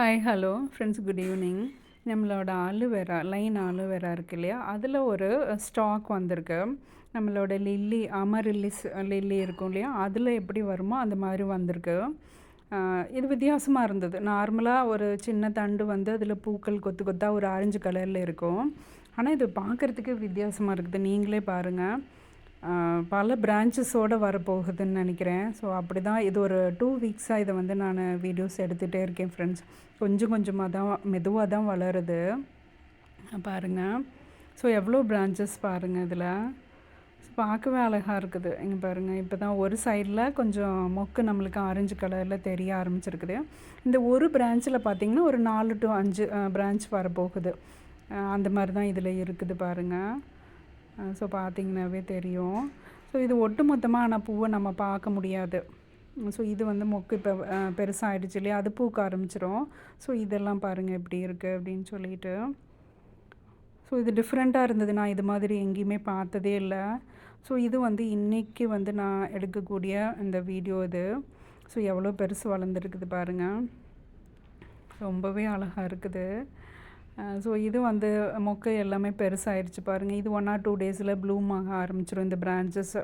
Hi hello friends good evening நம்மளோட aloe vera line aloe vera இருக்கு இல்லையா? அதில் ஒரு ஸ்டாக் வந்திருக்கு. நம்மளோட லில்லி அமரில்லிஸ் லில்லி இருக்கும் இல்லையா? அதில் எப்படி வருமோ அந்த மாதிரி வந்திருக்கு. இது வித்தியாசமாக இருந்தது. நார்மலாக ஒரு சின்ன தண்டு வந்து அதில் பூக்கள் கொத்து கொத்தாக ஒரு ஆரஞ்சு கலரில் இருக்கும். ஆனால் இது பார்க்குறதுக்கு வித்தியாசமாக இருக்குது. நீங்களே பாருங்கள் பல பிரான்ச்சஸோடு வரப்போகுதுன்னு நினைக்கிறேன். ஸோ அப்படி தான் இது ஒரு டூ வீக்ஸாக இதை வந்து நான் வீடியோஸ் எடுத்துகிட்டே இருக்கேன் ஃப்ரெண்ட்ஸ் கொஞ்சம் கொஞ்சமாக தான் மெதுவாக தான் வளருது. பாருங்கள் ஸோ எவ்வளோ பிரான்ச்சஸ் பாருங்கள் இதில். பார்க்கவே அழகாக இருக்குது. இங்கே பாருங்கள் இப்போ தான் ஒரு சைடில் கொஞ்சம் மொக்கு நம்மளுக்கு ஆரஞ்சு கலரில் தெரிய ஆரம்பிச்சிருக்குது. இந்த ஒரு பிரான்ச்சில் பார்த்திங்கன்னா ஒரு நாலு டு அஞ்சு பிரான்ச் வரப்போகுது. அந்த மாதிரி தான் இதில் இருக்குது பாருங்கள் ஸோ பார்த்திங்கனாவே தெரியும். ஸோ இது ஒட்டு மொத்தமாக ஆனால் பூவை நம்ம பார்க்க முடியாது. ஸோ இது வந்து மொக்கு இப்போ பெருசாகிடுச்சு இல்லையா? அது பூக்க ஆரம்பிச்சிடும் ஸோ இதெல்லாம் பாருங்கள் எப்படி இருக்குது அப்படின்னு சொல்லிட்டு. ஸோ இது டிஃப்ரெண்ட்டாக இருந்தது. நான் இது மாதிரி எங்கேயுமே பார்த்ததே இல்லை. ஸோ இது வந்து இன்றைக்கி வந்து நான் எடுக்கக்கூடிய இந்த வீடியோ இது. ஸோ எவ்வளோ பெருசு வளர்ந்துருக்குது பாருங்கள் ரொம்பவே அழகாக இருக்குது. ஸோ இது வந்து மொக்கை எல்லாமே பெருசாகிடுச்சு பாருங்கள் இது ஒன் ஆர் டூ டேஸில் ப்ளூம் ஆக ஆரம்பிச்சிடும் இந்த பிரான்ச்சஸ்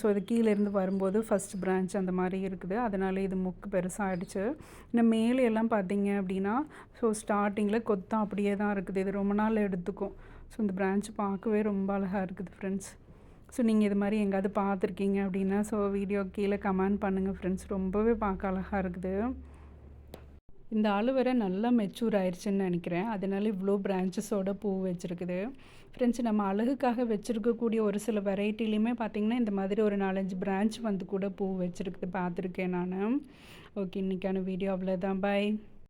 ஸோ இது கீழேருந்து வரும்போது ஃபஸ்ட் பிரான்ச் அந்த மாதிரி இருக்குது. அதனால் இது மொக்கு பெருசாகிடுச்சு இன்னும் மேலே எல்லாம் பார்த்தீங்க அப்படின்னா ஸோ ஸ்டார்டிங்கில் கொத்தம் அப்படியே தான் இருக்குது. இது ரொம்ப நாள் எடுத்துக்கும். ஸோ இந்த பிரான்ச் பார்க்கவே ரொம்ப அழகாக இருக்குது ஃப்ரெண்ட்ஸ் ஸோ நீங்கள் இது மாதிரி எங்கேயாவது பார்த்துருக்கீங்க அப்படின்னா ஸோ வீடியோ கீழே கமெண்ட் பண்ணுங்கள் ஃப்ரெண்ட்ஸ் ரொம்பவே பார்க்க அழகாக இருக்குது. இந்த அலுவரை நல்லா மெச்சூர் ஆயிடுச்சுன்னு நினைக்கிறேன். அதனால இவ்வளோ பிரான்ச்சஸோட பூ வச்சுருக்குது. ஃப்ரெண்ட்ஸ் நம்ம அழகுக்காக வச்சுருக்கக்கூடிய ஒரு சில வெரைட்டிலையுமே பார்த்திங்கன்னா இந்த மாதிரி ஒரு நாலஞ்சு பிரான்ச் வந்து கூட பூ வச்சுருக்குது. பார்த்துருக்கேன் நான். ஓகே இன்றைக்கான வீடியோ அவ்வளோதான் பாய்